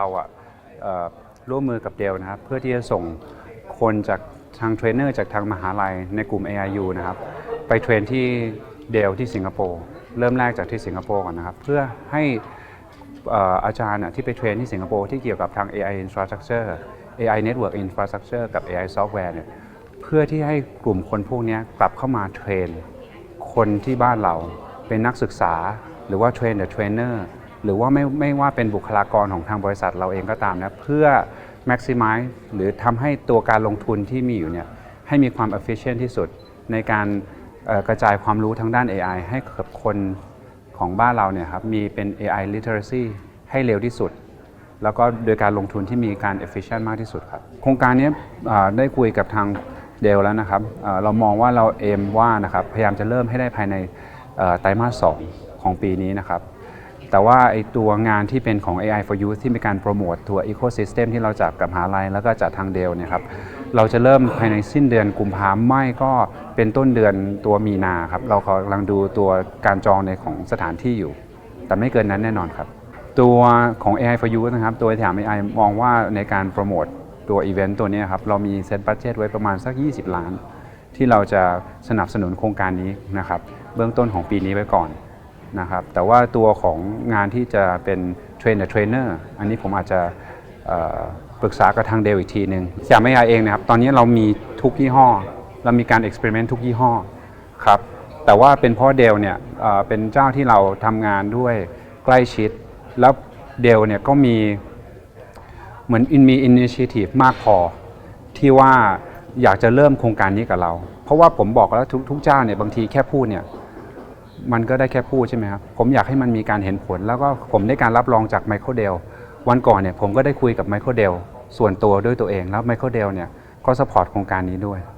เราอะร่วมมือกับเดลนะครับเพื่อที่จะส่งคนจากทางเทรนเนอร์จากทางมหาลัยในกลุ่ม AIU นะครับไปเทรนที่เดลที่สิงคโปร์เริ่มแรกจากที่สิงคโปร์ก่อนนะครับ เพื่อให้เอ่อาจารย์ที่ไปเทรนที่สิงคโปร์ที่เกี่ยวกับทาง AI infrastructure AI network infrastructure กับ AI software เนี่ยเพื่อที่ให้กลุ่มคนพวกนี้กลับเข้ามาเทรนคนที่บ้านเราเป็นนักศึกษาหรือว่าเทรนเดอร์เทรนเนอร์ หรือว่าไม่ไม่ว่าเป็นบุคลากรของทางบริษัทเราเองก็ตามนะเพื่อ maximize หรือทำให้ตัวการลงทุนที่มีอยู่เนี่ยให้มีความ efficient ที่สุดในการกระจายความรู้ทางด้าน AI ให้กับคนของบ้านเราเนี่ยครับมีเป็น AI literacy ให้เร็วที่สุด แล้วก็โดยการลงทุนที่มีการ efficient มากที่สุดครับ โครงการนี้ได้คุยกับทางเดลแล้วนะครับเรามองว่าเราเอมว่านะครับพยายามจะเริ่มให้ได้ภายในไตรมาส2ของปีนี้นะครับ แต่ว่าไอตัวงานที่เป็นของ AI for Youth ที่มีการโปรโมทตัว Ecosystem ที่เราจับกับมหาลัยแล้วก็จัดทางเดลเนี่ยครับเราจะเริ่มภายในสิ้นเดือนกุมภาไม่ก็เป็นต้นเดือนตัวมีนาครับ เรากำลังดูตัวการจองในของสถานที่อยู่ แต่ไม่เกินนั้นแน่นอนครับ ตัวของ AI for You นะครับ ตัวถาม AI มองว่าในการโปรโมทตัวอีเวนต์ตัวนี้ครับ เรามีเซตบัตเจตไว้ประมาณสัก 20 ล้าน ที่เราจะสนับสนุนโครงการนี้นะครับ เบื้องต้นของปีนี้ไว้ก่อน นะครับแต่ว่าตัวของงานที่จะเป็นเทรนเนอร์เทรนเนอร์อันนี้ผมอาจจะปรึกษากับทางเดลอีกทีหนึ่งสยามไอเองนะครับตอนนี้เรามีทุกยี่ห้อ เรามีการเอ็กซ์เพร์เมนต์ทุกยี่ห้อครับแต่ว่าเป็นเพราะเดลเนี่ยเอ่อเป็นเจ้าที่เราทำงานด้วยใกล้ชิด แล้วเดลเนี่ยก็มีเหมือนมีอินิชิทีฟมากพอ ที่ว่าอยากจะเริ่มโครงการนี้กับเรา เพราะว่าผมบอกแล้วทุกทุกเจ้าเนี่ยบางทีแค่พูดเนี่ย มันก็ได้แค่พูดใช่ไหมครับ ผมอยากให้มันมีการเห็นผล แล้วก็ผมได้การรับรองจากไมเคิลเดลวันก่อนเนี่ยผมก็ได้คุยกับไมเคิลเดลส่วนตัวด้วยตัวเองแล้วไมเคิลเดลเนี่ยก็สปอร์ตโครงการนี้ด้วย